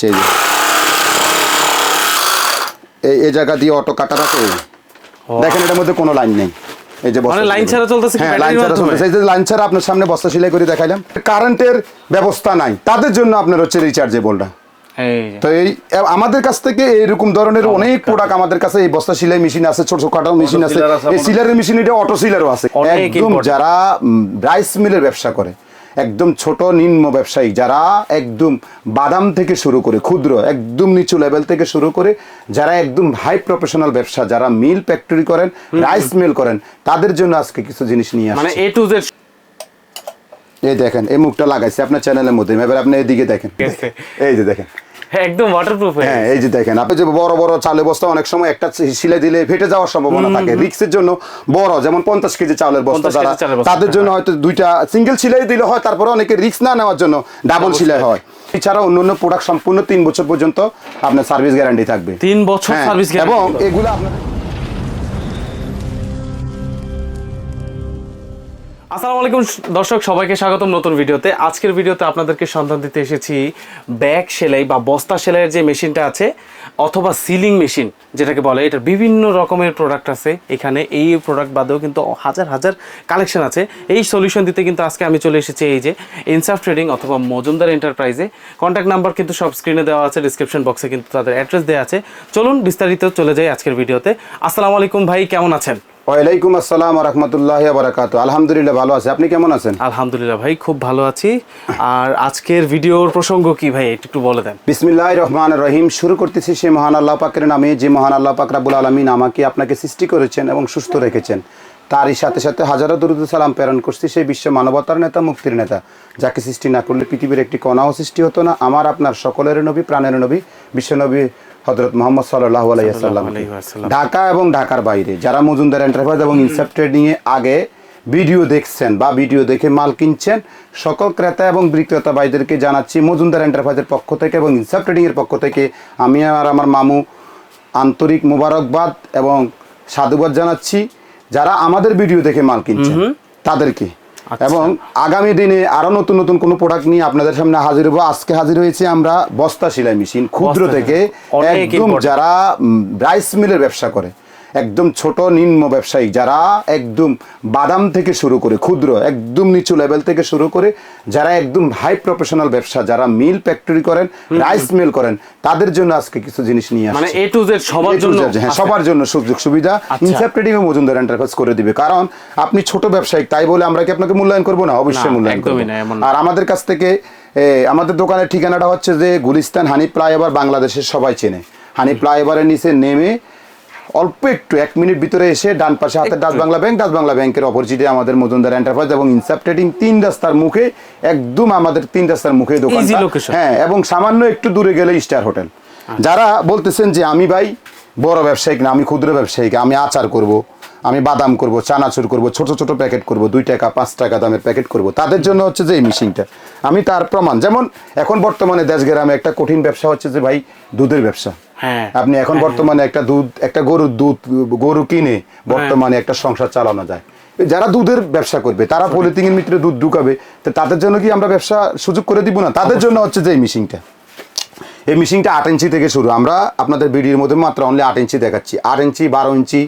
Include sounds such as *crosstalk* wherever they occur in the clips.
দেখাচ্ছে এই যে। এই এই জায়গা দিয়ে অটো কাটার আছে? দেখেন এটার মধ্যে কোনো লাইন নেই। এই যে মানে লাইন ছাড়া চলতেছে হ্যাঁ লাইন ছাড়া চলতেছে। এই যে লাইন ছাড়া আপনার সামনে বস্তা সেলাই করে দেখাইলাম। কারেন্টের ব্যবস্থা নাই। তাদের জন্য আপনার হচ্ছে রিচার্জেবলটা তো এই আমাদের কাছ থেকে এরকম ধরনের অনেক প্রোডাক্ট আমাদের কাছে এই বস্তা সিলাই মেশিন আছে ছোট ছোট মেশিন আছে। এই সিলারের মেশিন এটা অটো সিলারও আছে। একদম যারা রাইস মিলের ব্যবসা করে একদম ছোট নিম্ন ব্যবসায়ী যারা একদম বাদাম থেকে শুরু করে ক্ষুদ্র একদম নিচু লেভেল থেকে শুরু করে যারা একদম হাই প্রফেশনাল ব্যবসা যারা মিল ফ্যাক্টরি করেন রাইস মিল করেন তাদের জন্য আজকে কিছু জিনিস নিয়ে মানে এ টু জেড এই দেখেন এই মুখটা লাগাইছে আপনার চ্যানেলের মধ্যে। এবার আপনি এদিকে দেখেন। এই যে দেখেন। একদম ওয়াটারপ্রুফ হ্যাঁ এই যে দেখেন আপনি যে বড় বড় চালের বস্তা অনেক সময় একটা সিলাই দিলে ফেটে যাওয়ার সম্ভাবনা থাকে। রিক্সের জন্য বড় যেমন পঞ্চাশ কেজি চালের বস্তা যারা তাদের জন্য হয়তো দুইটা সিঙ্গেল সিলাই দিলে হয় তারপরে অনেকে রিক্স না নেওয়ার জন্য ডাবল সিলাই হয়। এছাড়া অন্য অন্য প্রোডাক্ট সম্পূর্ণ তিন বছর পর্যন্ত আপনার সার্ভিস গ্যারান্টি থাকবে। তিন বছর হ্যাঁ, সার্ভিস এবং এগুলো আপনার আসসালামু আলাইকুম দর্শক, সবাইকে স্বাগতম নতুন ভিডিওতে। আজকের ভিডিওতে আপনাদেরকে সন্ধান দিতে এসেছি ব্যাগ সেলাই বা বস্তা সেলাইয়ের যে মেশিনটা আছে, অথবা সিলিং মেশিন, যেটাকে বলে। এটার বিভিন্ন রকমের প্রোডাক্ট আছে। এখানে এই প্রোডাক্ট বাদেও কিন্তু হাজার হাজার কালেকশন আছে। এই সলিউশন দিতে কিন্তু আজকে আমি চলে এসেছি এই যে ইনসাফ ট্রেডিং অথবা মজুমদার এন্টারপ্রাইজে কন্ট্যাক্ট নাম্বার কিন্তু সব স্ক্রিনে দেওয়া আছে ডিসক্রিপশন বক্সে কিন্তু তাদের অ্যাড্রেস দেওয়া আছে। চলুন বিস্তারিত চলে যাই আজকের ভিডিওতে। আসসালামু আলাইকুম ভাই, কেমন আছেন? ওয়ালাইকুম আসসালাম রহমতুল্লাহ বারাকাত আলহামদুলিল্লাহ ভালো আছে। আপনি কেমন আছেন? আলহামদুলিল্লাহ ভাই খুব ভালো আছি। আর আজকের ভিডিওর প্রসঙ্গ কি ভাই একটু বলে দেন। বিসমিল্লাহ রহমান রহিম। শুরু করতেছি সেই মহান আল্লাহ পাকের নামে। যে মহান আল্লাহ পাক রাবুল আলমিন আমাকে আপনাকে সৃষ্টি করেছেন এবং সুস্থ রেখেছেন। তারই সাথে সাথে হাজারো দরুদ সালাম প্রেরণ করছি সেই বিশ্ব মানবতার নেতা মুক্তির নেতা। যাকে সৃষ্টি না করলে পৃথিবীর একটি কণাও সৃষ্টি হতো না। আমার আপনার সকলের নবী প্রাণের নবী বিশ্বনবী হজরত মোহাম্মদ সাল্লাহ আলাইসাল্লাম ঢাকা এবং ঢাকার বাইরে। যারা মজুমদার এন্টারপ্রাইজ এবং ইনসেপ ট্রেডিং এ আগে ভিডিও দেখছেন বা ভিডিও দেখে মাল কিনছেন সকল ক্রেতা এবং বিক্রেতা ভাইদেরকে জানাচ্ছি মজুমদার এন্টারপ্রাইজের পক্ষ থেকে এবং ইনসেপ ট্রেডিং এর পক্ষ থেকে আমি আর আমার মামু আন্তরিক মোবারকবাদ এবং সাধুবাদ জানাচ্ছি যারা আমাদের ভিডিও দেখে মাল কিনছেন তাদেরকে। এবং আগামী দিনে আরও নতুন নতুন কোন প্রোডাক্ট নিয়ে আপনাদের সামনে হাজির হব। আজকে হাজির হয়েছি আমরা বস্তা সেলাই মেশিন ক্ষুদ্র থেকে একদম যারা রাইস মিলের ব্যবসা করে। একদম ছোট নিম্ন ব্যবসায়ী যারা একদম বাদাম থেকে শুরু করে ক্ষুদ্র একদম নিচু লেভেল থেকে শুরু করে যারা একদম হাই প্রফেশনাল ব্যবসা যারা মিল ফ্যাক্টরি করেন রাইস মিল করেন তাদের জন্য আজকে কিছু জিনিস নিয়ে মানে এ টু জেড সবার জন্য হ্যাঁ সবার জন্য সুযোগ সুবিধা। আচ্ছা। ইনসেপ ট্রেডিং ও মজুমদার এন্টারপ্রাইজ করে দিবে। কারণ আপনি ছোট ব্যবসায়ী তাই বলে আমরা কি আপনাকে মূল্যায়ন করব? না অবশ্যই মূল্যায়ন করব। আর আমাদের কাছ থেকে আমাদের দোকানের ঠিকানাটা হচ্ছে যে গুলিস্তান হানি ফ্লাইওভার বাংলাদেশের সবাই চেনে। হানি ফ্লাইওভারের নিচে নেমে অল্প একটু এক মিনিট ভিতরে এসে ডান পাশে হাতে Dutch Bangla bank Dutch Bangla ব্যাংকের অপরচিটে আমাদের মজুমদার এন্টারপ্রাইজ এবং ইনসাপ ট্রেডিং তিন রাস্তার মুখে একদম আমাদের তিন রাস্তার মুখে দোকান হ্যাঁ এবং সামান্য একটু দূরে গেলে স্টার হোটেল যারা বলতেছেন যে আমি ভাই বড় ব্যবসায়িক না আমি ক্ষুদ্র ব্যবসায়িক আমি আচার করব আমি বাদাম করব চানাচুর করব ছোট ছোট প্যাকেট করব দুই টাকা পাঁচ টাকা দামের প্যাকেট করব তাদের জন্য হচ্ছে যে এই মেশিনটা। আমি তার প্রমাণ যেমন এখন বর্তমানে দেশ গ্রামে একটা কঠিন ব্যবসা হচ্ছে যে ভাই দুধের ব্যবসা। আপনি এখন বর্তমানে একটা দুধ একটা গরুর দুধ গরু কিনে বর্তমানে একটা সংসার চালানো যায়। যারা দুধের ব্যবসা করবে তারা পলিথিনের মিত্রে দুধ ঢুকাবে তো তাদের জন্য কি আমরা ব্যবসা সুযোগ করে দিব না? তাদের জন্য হচ্ছে যে এই মেশিনটা। এই মেশিনটা আট ইঞ্চি থেকে শুরু। আমরা আপনাদের ভিডিওর মধ্যে মাত্র অনলি আট ইঞ্চি দেখাচ্ছি। আট ইঞ্চি বারো ইঞ্চি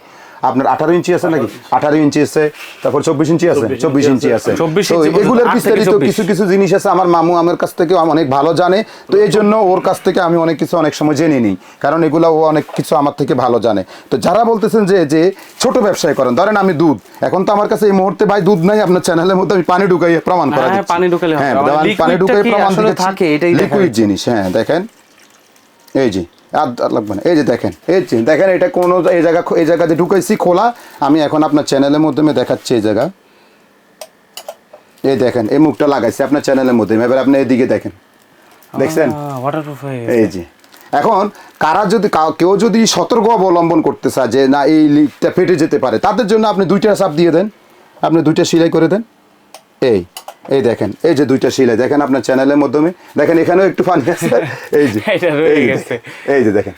আপনার আঠারো ইঞ্চি আছে নাকি? আঠারো ইঞ্চি। আছে তারপর চব্বিশ ইঞ্চি আছে চব্বিশ ইঞ্চি আছে। তো এগুলোর বিস্তারিত কিছু কিছু জিনিস আছে আমার মামু আমার কাছ থেকে অনেক ভালো জানে। তো এই জন্য ওর কাছ থেকে আমি অনেক কিছু অনেক সময় জেনে নিই কারণ এগুলো ও অনেক কিছু আমার থেকে ভালো জানে। তো যারা বলতেছেন যে যে ছোট ব্যবসায় করেন ধরেন আমি দুধ এখন তো আমার কাছে এই মুহূর্তে ভাই দুধ নাই আপনার চ্যানেলের মধ্যে আমি পানি ঢুকাই প্রমাণ করা হ্যাঁ, পানি ঢুকালে হ্যাঁ পানি ঢুকাই প্রমাণ থাকে, এটাই লিকুইড জিনিস হ্যাঁ দেখেন। এই যে আর লাগবে না। এই যে দেখেন এই যে দেখেন এটা কোনো এই জায়গা এই জায়গাতে ঢুকাইছি খোলা। আমি এখন আপনার চ্যানেলের মাধ্যমে দেখাচ্ছি এই জায়গা। এই দেখেন এই মুখটা লাগাইছি আপনার চ্যানেলের মধ্যে এবার আপনি এদিকে দেখেন। দেখছেন। এই যে। এখন কারা যদি কাউ- কেউ যদি সতর্ক অবলম্বন করতে চায় যে না এই লিকটা ফেটে যেতে পারে তাদের জন্য আপনি দুইটা চাপ দিয়ে দেন। আপনি দুইটা সেলাই করে দেন। এই। এই দেখেন এই যে দুইটা সেলাই দেখেন আপনার চ্যানেলের মাধ্যমে দেখেন এখানেও একটু পানি আছে। এই যে *laughs* এই যে দেখেন,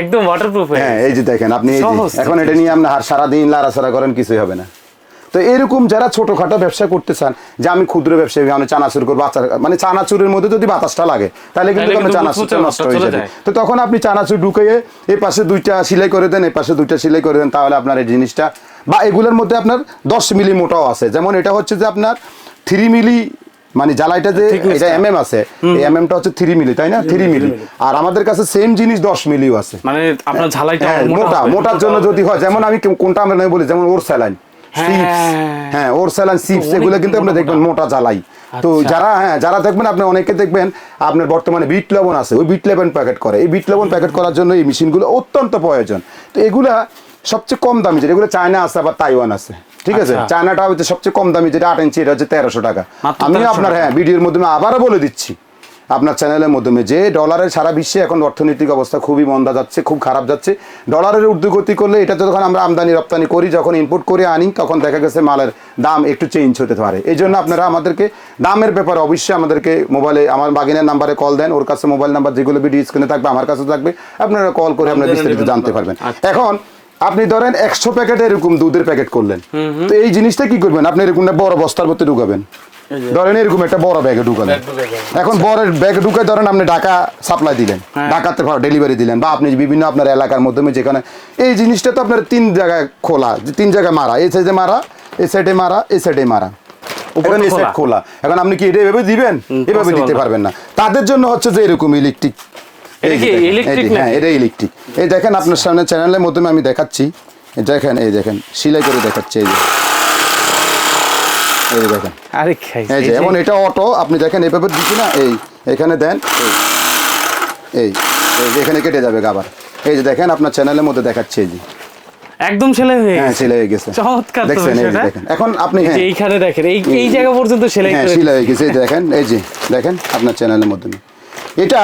একদম ওয়াটারপ্রুফ হ্যাঁ এই যে দেখেন আপনি এই যে এখন এটা নিয়ে আপনি আর সারাদিন লাড়াছাড়া করেন কিছুই হবে না। তো এরকম যারা ছোটখাটো ব্যবসা করতে চান যে আমি ক্ষুদ্র ব্যবসায়ী আমি চানাচুর করব আচার মানে চানাচুরের মধ্যে যদি বাতাসটা লাগে তাহলে কিন্তু তাহলে কিন্তু আপনার চানাচুরটা নষ্ট হয়ে যাবে। তো তখন আপনি চানাচুর ঢুকিয়ে এই পাশে দুইটা সেলাই করে দেন এই পাশে দুইটা সেলাই করে দেন তাহলে আপনার এই জিনিসটা বা এগুলোর মধ্যে আপনার দশ মিলি মোটাও আছে। যেমন এটা হচ্ছে যে আপনার থ্রি মিলি মানে জ্বালাইটা যে এটা। এম এম আছে। এই এম এমটা হচ্ছে থ্রি মিলি তাই না? থ্রি মিলি আর আমাদের কাছে সেম জিনিস দশ মিলিও আছে। মানে আপনার ঝালাইটা হ্যাঁ মোটা মোটার জন্য যদি হয় যেমন আমি কোনটা আমরা বলি যেমন ওর স্যালাইন হ্যাঁ ওর স্যালাইন সিপস এগুলো কিন্তু আপনি দেখবেন মোটা। জ্বালাই। তো আচ্ছা। যারা হ্যাঁ যারা দেখবেন আপনি অনেকে দেখবেন আপনার বর্তমানে বিট লবণ আছে ওই বিট লবণ প্যাকেট করে। এই বিট লবণ প্যাকেট করার জন্য এই মেশিনগুলো অত্যন্ত প্রয়োজন। তো এগুলা সবচেয়ে কম দামি যেটা এগুলো চায়না আছে আবার তাইওয়ান আছে। ঠিক আছে? আচ্ছা। চায়নাটা হচ্ছে সবচেয়ে কম দামি যেটা আট ইঞ্চি এটা হচ্ছে তেরোশো টাকা। আমি আপনার হ্যাঁ ভিডিওর মাধ্যমে আবারও বলে দিচ্ছি। আপনার চ্যানেলের মাধ্যমে যে ডলারের সারা বিশ্বে এখন অর্থনৈতিক অবস্থা খুবই মন্দা যাচ্ছে খুব খারাপ যাচ্ছে। ডলারের ঊর্ধ্বগতি করলে এটা যখন আমরা আমদানি রপ্তানি করি যখন ইম্পোর্ট করে আনি তখন দেখা গেছে মালের দাম একটু চেঞ্জ হতে পারে। এই জন্য আপনারা আমাদেরকে দামের ব্যাপারে অবশ্যই আমাদেরকে মোবাইলে আমার বাগিনের নাম্বারে কল দেন। ওর কাছে মোবাইল নাম্বার যেগুলো ভিডিও স্ক্রিনে থাকবে আমার কাছে থাকবে। আপনারা কল করে আপনারা বিস্তারিত জানতে পারবেন। এখন আপনি ধরেন একশো প্যাকেট এরকম দুধের প্যাকেট করলেন। তো এই জিনিসটা কি করবেন? আপনি এরকম একটা বড় বস্তার মধ্যে ঢুকাবেন? ধরেন এরকম একটা বড় ব্যাগে ঢুকালেন। এখন বড় ব্যাগে ঢুকে ধরেন আপনি ঢাকা সাপ্লাই দিলেন। হ্যাঁ। ঢাকাতে ডেলিভারি দিলেন বা আপনি বিভিন্ন আপনার এলাকার মাধ্যমে যেখানে এই জিনিসটা তো আপনার তিন জায়গায় খোলা তিন জায়গায় মারা। এই সাইডে মারা এই সাইডে মারা এই সাইডে মারা। এখন এই সাইড খোলা। এখন আপনি কি এটা এভাবে দিবেন? এভাবে দিতে পারবেন না। তাদের জন্য হচ্ছে যে এরকম ইলেকট্রিক হ্যাঁ এটা ইলেকট্রিক এই দেখেন আপনার সামনে চ্যানেলের মাধ্যমে আমি দেখাচ্ছি। দেখেন এই দেখেন সেলাই করে দেখাচ্ছি এই যে। এই দেখেন। আরে এই যে এবং এটা অটো আপনি দেখেন এইভাবে দিচ্ছি না এই এখানে দেন এই এখানে কেটে যাবে গাবার। এই যে দেখেন আপনার চ্যানেলের মধ্যে দেখাচ্ছে এই যে। একদম সেলাই হয়ে হ্যাঁ গেছে। সেলাই হয়ে গেছে। চমৎকার দেখছেন এই দেখেন। এখন আপনি হ্যাঁ। এইখানে দেখেন এই এই জায়গা পর্যন্ত সেলাই হ্যাঁ সেলাই হয়ে গেছে এই দেখেন এই যে দেখেন আপনার চ্যানেলের মাধ্যমে এটা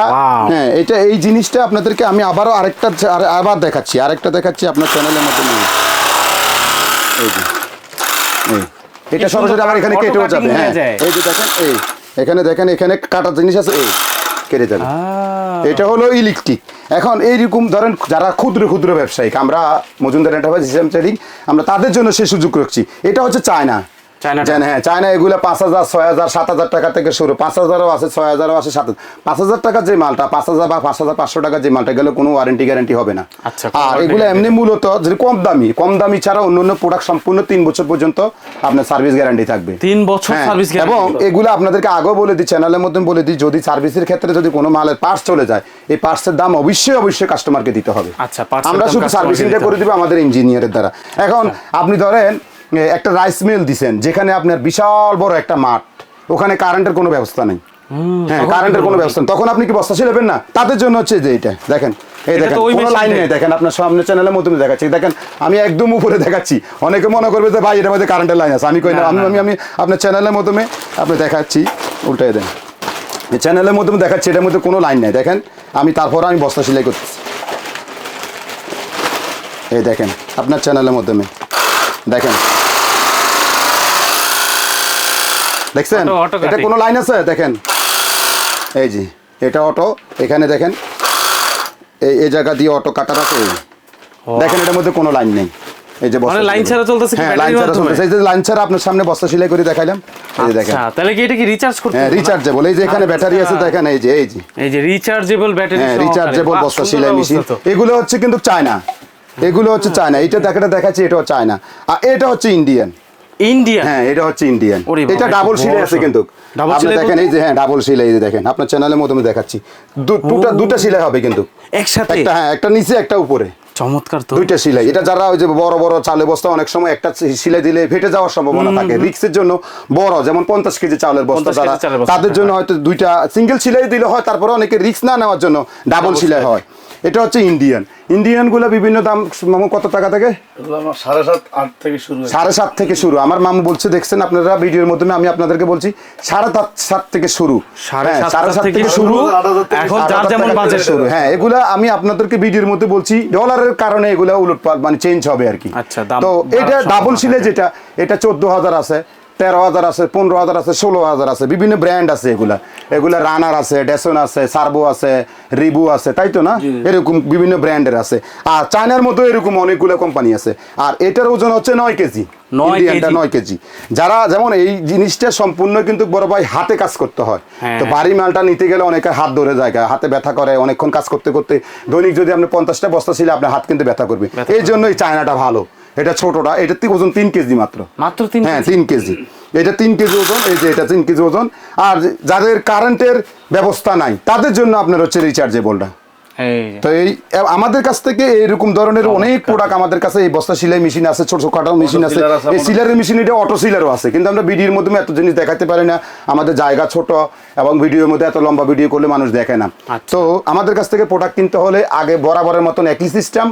হ্যাঁ এটা এই জিনিসটা আপনাদেরকে আমি আবারও আরেকটা আবার দেখাচ্ছি আরেকটা দেখাচ্ছি আপনার চ্যানেলের মাধ্যমে এটা সরাসরি আমার এখানে কেটেও যাবে হ্যাঁ। এই যে দেখেন এই। এখানে দেখেন এখানে কাটার জিনিস আছে এই কেটে যাবে। এটা হলো ইলেকট্রিক। এখন এইরকম ধরেন যারা ক্ষুদ্র ক্ষুদ্র ব্যবসায়িক আমরা মজুমদার এন্টারপ্রাইজ হিসাব ট্রেডিং আমরা তাদের জন্য সেই সুযোগ রাখছি। এটা হচ্ছে। চায়না। হ্যাঁ চায়না এগুলো পাঁচ হাজার ছয় হাজার সাত হাজার টাকা থেকে শুরু। পাঁচ হাজারও আছে ছয় হাজারও আছে সাত পাঁচ হাজার টাকার যে মালটা পাঁচ হাজার বা পাঁচ হাজার পাঁচশো টাকার যে মালটা গেলে কোনো ওয়ারেন্টি গ্যারান্টি হবে না। আচ্ছা, আর এগুলো এমনি মূলত যদি কম দামি কম দামি ছাড়া অন্য অন্য প্রোডাক্ট সম্পূর্ণ তিন বছর পর্যন্ত আপনার সার্ভিস গ্যারান্টি থাকবে। তিন বছর হ্যাঁ, সার্ভিস এবং এগুলো আপনাদেরকে আগেও বলে দিই চ্যানেলের মধ্যে বলে দিই যদি সার্ভিসের ক্ষেত্রে যদি কোনো মালের পার্টস চলে যায় এই পার্টসের দাম অবশ্যই অবশ্যই কাস্টমারকে দিতে হবে। আচ্ছা, আমরা শুধু সার্ভিসিংটা করে দিব আমাদের ইঞ্জিনিয়ারের দ্বারা। এখন আপনি ধরেন একটা রাইস মিল দিছেন যেখানে আপনার বিশাল বড় একটা মাঠ। ওখানে কারেন্টের কোনো ব্যবস্থা নেই। হ্যাঁ কারেন্টের কোনো ব্যবস্থা নেই। তখন আপনি কি বস্তা ছিলেন না? তাদের জন্য হচ্ছে যে এটা দেখেন। এই দেখেন কোনো লাইন নেই। দেখেন আপনার সামনে চ্যানেলের মাধ্যমে দেখাচ্ছি। দেখেন আমি একদম উপরে দেখাচ্ছি। অনেকে মনে করবে যে ভাই এটার মধ্যে কারেন্টের লাইন আছে। আমি কই না আমি আমি আমি আপনার চ্যানেলের মাধ্যমে আপনি দেখাচ্ছি। উল্টাই দেন। চ্যানেলের মাধ্যমে দেখাচ্ছি এটার মধ্যে কোনো লাইন নেই। দেখেন আমি তারপরে আমি বস্তা সেলাই করতেছি। এই দেখেন আপনার চ্যানেলের মাধ্যমে। দেখেন। দেখছেন? এটা। কোনো লাইন আছে? দেখেন। এই জি এটা অটো এখানে দেখেন। এই এই জায়গা দিয়ে অটো কাটার আছে। দেখেন এটার মধ্যে কোনো লাইন নেই। এই যে বস্তা মানে লাইন ছাড়া চলতেছে কি হ্যাঁ লাইন ছাড়া চলতেছে। এই যে লাইন ছাড়া আপনার সামনে বস্তা সেলাই করে দেখাইলাম। এই দেখেন। আচ্ছা তাহলে কি এটা কি রিচার্জ করতে হ্যাঁ রিচার্জেবল এই যে এখানে ব্যাটারি আছে দেখেন এই যে এই যে। এই যে রিচার্জেবল ব্যাটারি হ্যাঁ রিচার্জেবল বস্তা সেলাই মেশিন। এগুলো হচ্ছে কিন্তু চায়না। এগুলো হচ্ছে চায়না। এটা দেখাটা দেখাচ্ছি এটাও চায়না। আর এটা হচ্ছে ইন্ডিয়ান। ইন্ডিয়া হ্যাঁ এটা হচ্ছে ইন্ডিয়ান। এটা ডাবল সিলাই আছে কিন্তু। আপনি দেখেন এই যে হ্যাঁ ডাবল সিলাই এই যে দেখেন আপনার চ্যানেলের মধ্যে দেখাচ্ছি। দুটা দুটা সিলাই হবে কিন্তু। একসাথে? একটা হ্যাঁ একটা নিচে একটা উপরে। চমৎকার তো। দুইটা সিলাই এটা যারা ওই যে বড় বড় চালে বস্তা অনেক সময় একটা সিলাই দিলে ফেটে যাওয়ার সম্ভাবনা থাকে। রিক্সের জন্য বড় যেমন পঞ্চাশ কেজি চালের বস্তা 50 যারা তাদের জন্য হয়তো দুইটা সিঙ্গেল সিলাই দিলে হয় তারপরে অনেকে রিক্স না নেওয়ার জন্য ডাবল সিলাই হয়। এটা হচ্ছে ইন্ডিয়ান ইন্ডিয়ানগুলো বিভিন্ন দাম মামু কত টাকা থেকে? সাড়ে সাত আট থেকে শুরু সাড়ে সাত থেকে শুরু। আমার মামু বলছে দেখছেন আপনারা ভিডিওর মাধ্যমে আমি আপনাদেরকে বলছি সাড়ে সাত সাত থেকে শুরু। সাড়ে হ্যাঁ, সাত থেকে শুরু। আট হাজার থেকে এখন যার যেমন বাজেট শুরু হ্যাঁ এগুলা আমি আপনাদেরকে ভিডিওর মধ্যে বলছি ডলারের কারণে এগুলা উলট মানে চেঞ্জ হবে আর কি। আচ্ছা, তো এটা ডাবল সিলে যেটা এটা চোদ্দ হাজার আছে। তেরো হাজার আছে পনেরো হাজার আছে ষোলো হাজার আছে বিভিন্ন ব্র্যান্ড আছে এগুলা। এগুলা রানার আছে ডেসন আছে সার্বো আছে রিবু আছে তাই তো না? এরকম বিভিন্ন ব্র্যান্ডের আছে। আর চায়নার মধ্যে এরকম অনেকগুলো কোম্পানি আছে। আর এটার ওজন হচ্ছে নয় কেজি। নয় কেজি। নয় কেজি। যারা যেমন এই জিনিসটা সম্পূর্ণ কিন্তু বড় ভাই হাতে কাজ করতে হয়। হ্যাঁ। তো বাড়ি মালটা নিতে গেলে অনেকে হাত ধরে যায় হাতে ব্যথা করে অনেকক্ষণ কাজ করতে করতে দৈনিক যদি আপনি পঞ্চাশটা বস্তা ছিল আপনার হাত কিন্তু ব্যথা করবে। এই জন্যই চায়নাটা ভালো। এটা ছোটটা এটা ওজন তিন কেজি মাত্র। মাত্র তিন হ্যাঁ তিন কেজি। এটা তিন কেজি ওজন এই যে এটা তিন কেজি ওজন। আর যাদের কারেন্টের ব্যবস্থা নাই তাদের জন্য আপনার হচ্ছে রিচার্জেবলটা তো এই আমাদের কাছ থেকে এরকম ধরনের অনেক প্রোডাক্ট আমাদের কাছে এই বস্তা সিলাই মেশিন আছে ছোট ছোটখাটো মেশিন আছে। সিলার এই সিলারের মেশিন এটা অটো সিলারও আছে। কিন্তু আমরা ভিডিওর মাধ্যমে এত জিনিস দেখাতে পারি না। আমাদের জায়গা ছোট এবং ভিডিওর মধ্যে এত লম্বা ভিডিও করলে মানুষ দেখে না। আচ্ছা। তো আমাদের কাছ থেকে প্রোডাক্ট কিনতে হলে আগে বরাবরের মতন একই সিস্টেম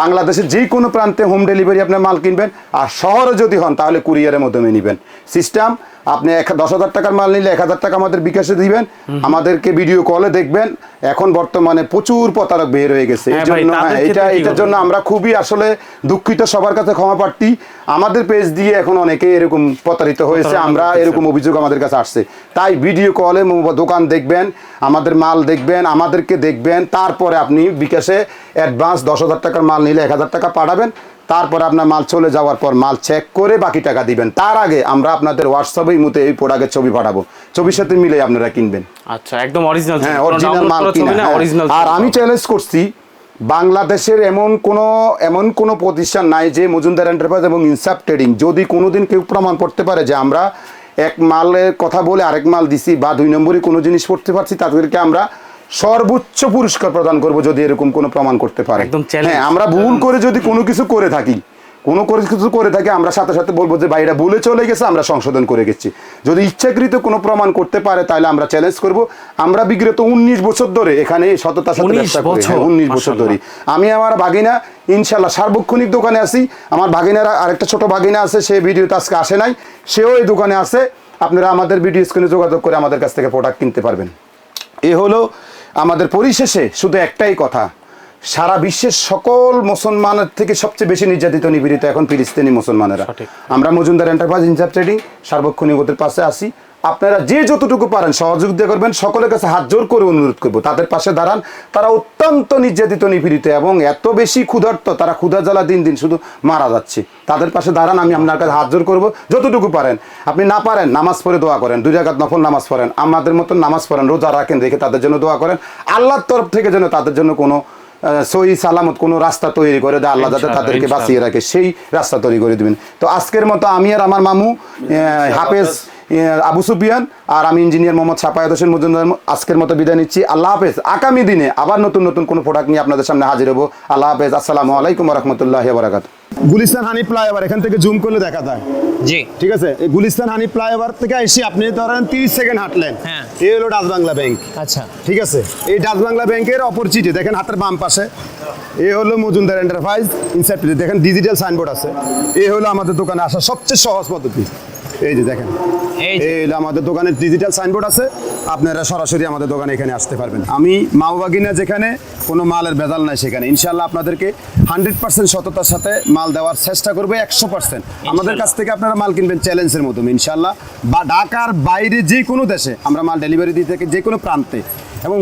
বাংলাদেশের যে কোনো প্রান্তে হোম ডেলিভারি আপনার মাল কিনবেন আর শহরে যদি হন তাহলে কুরিয়ারের মাধ্যমে নেবেন। সিস্টেম আপনি এক দশ হাজার টাকার মাল নিলে এক হাজার টাকা আমাদের বিকাশে দিবেন। আমাদেরকে ভিডিও কলে দেখবেন। এখন বর্তমানে প্রচুর প্রতারক বের হয়ে গেছে। হ্যাঁ হ্যাঁ, এটা এটার জন্য আমরা খুবই আসলে দুঃখিত সবার কাছে ক্ষমা প্রার্থী। আমাদের পেজ দিয়ে এখন অনেকে এরকম প্রতারিত হয়েছে আমরা এরকম অভিযোগ আমাদের কাছে আসছে। তাই ভিডিও কলে দোকান দেখবেন আমাদের মাল দেখবেন আমাদেরকে দেখবেন তারপরে আপনি বিকাশে অ্যাডভান্স দশ হাজার টাকার মাল নিলে এক হাজার টাকা পাঠাবেন। তারপরে আপনার মাল চলে যাওয়ার পর মাল চেক করে বাকি টাকা দিবেন। তার আগে আমরা আপনাদের হোয়াটসঅ্যাপে মতো এই প্রোডাক্টের ছবি পাঠাবো। ছবির সাথে মিলে আপনারা কিনবেন। আচ্ছা একদম অরিজিনাল হ্যাঁ অরিজিনাল মাল কিনা। হ্যাঁ। অরিজিনাল আর আমি চ্যালেঞ্জ করছি বাংলাদেশের এমন কোনো এমন কোনো প্রতিষ্ঠান নাই যে মজুমদার এন্টারপ্রাইজ এবং ইনসাফ ট্রেডিং যদি কোনোদিন কেউ প্রমাণ করতে পারে যে আমরা এক মালের কথা বলে আরেক মাল দিছি বা দুই নম্বরে কোনো জিনিস করতে পারছি তাদেরকে আমরা সর্বোচ্চ পুরস্কার প্রদান করব যদি এরকম কোনো প্রমাণ করতে পারে। হ্যাঁ আমরা ভুল করে যদি কোনো কিছু করে থাকি কোনো করে কিছু করে থাকি আমরা সাথে সাথে বলব যে বাইরে ভুলে চলে গেছে আমরা সংশোধন করে গেছি। যদি ইচ্ছাকৃত কোনো প্রমাণ করতে পারে তাহলে আমরা চ্যালেঞ্জ করব। আমরা বিগত উনিশ বছর ধরে এখানে সততার সাথে ব্যবসা করি। হ্যাঁ, উনিশ বছর ধরে। আমি আমার বাগিনা ইনশাল্লাহ সার্বক্ষণিক দোকানে আছি। আমার ভাগিনার আরেকটা ছোট ভাগিনা আছে সে ভিডিওতে আজকে আসে নাই। সেও এই দোকানে আছে। আপনারা আমাদের ভিডিও স্ক্রিনে যোগাযোগ করে আমাদের কাছ থেকে প্রোডাক্ট কিনতে পারবেন। এ হলো আমাদের পরিশেষে শুধু একটাই কথা। সারা বিশ্বের সকল মুসলমানের থেকে সবচেয়ে বেশি নির্যাতিত নিপীড়িত এখন ফিলিস্তিনি মুসলমানেরা। আমরা মজুমদার এন্টারপ্রাইজ ইনসাফ ট্রেডিং সার্বক্ষণিক ওদের পাশে আসি আপনারা যে যতটুকু পারেন সহযোগিতা করবেন সকলের কাছে হাত জোর করে অনুরোধ করব। তাদের পাশে দাঁড়ান। তারা অত্যন্ত নির্যাতিত নিপীড়িত এবং এত বেশি ক্ষুধার্ত তারা ক্ষুধা জ্বালা দিন দিন শুধু মারা যাচ্ছে। তাদের পাশে দাঁড়ান আমি আপনার কাছে হাত জোর করব। যতটুকু পারেন। আপনি না পারেন নামাজ পড়ে দোয়া করেন। দুই জায়গাত নফল নামাজ পড়েন। আমাদের মতন নামাজ পড়েন রোজা রাখেন রেখে তাদের জন্য দোয়া করেন। আল্লাহর তরফ থেকে যেন তাদের জন্য কোনো সহি সালামত কোনো রাস্তা তৈরি করে দেয়। আল্লাহ যাতে তাদেরকে বাঁচিয়ে রাখে সেই রাস্তা তৈরি করে দিবেন। তো আজকের মতো আমি আর আমার মামু হাফেজ। আবু সুফিয়ান আর আমি ইঞ্জিনিয়ার মোহাম্মদ সাপায়াত হোসেন মজুমদার আজকের মতো বিদায় নিচ্ছি। আল্লাহ হাফেজ। আগামী দিনে আবার নতুন নতুন কোনো প্রোডাক্ট নিয়ে আপনাদের সামনে হাজির হব। আল্লাহ হাফেজ। আসসালামু আলাইকুম রহমতুল্লাহ বারাকাত গুলিস্তান হানি ফ্লাইওভার এখান থেকে জুম করলে দেখা যায়। জি। ঠিক আছে? এই গুলিস্তান হানি ফ্লাইওভার থেকে এসে আপনি ধরেন তিরিশ সেকেন্ড হাঁটলেন। হ্যাঁ। এই হলো ডাচ বাংলা ব্যাংক আচ্ছা। ঠিক আছে? এই ডাচ বাংলা ব্যাংকের অপরচিটে দেখেন হাতের বাম পাশে। এ হলো মজুমদার এন্টারপ্রাইজ ইনসাইড দেখেন ডিজিটাল সাইনবোর্ড আছে। এই হলো আমাদের দোকানে আসা সবচেয়ে সহজ পদ্ধতি। এই যে দেখেন। এই। এই হলো আমাদের দোকানের ডিজিটাল সাইনবোর্ড আছে। আপনারা সরাসরি আমাদের দোকানে এখানে আসতে পারবেন। আমি মাওবাগিনা যেখানে কোনো মালের ভেজাল নাই সেখানে। ইনশাল্লাহ আপনাদেরকে হান্ড্রেড পার্সেন্ট সততার সাথে মাল দেওয়ার চেষ্টা করব একশো পার্সেন্ট আমাদের কাছ থেকে আপনারা মাল কিনবেন চ্যালেঞ্জের মতো ইনশাল্লাহ বা ঢাকার বাইরে যে কোনো দেশে আমরা মাল ডেলিভারি দিতে থাকি, যে কোনো প্রান্তে। এবং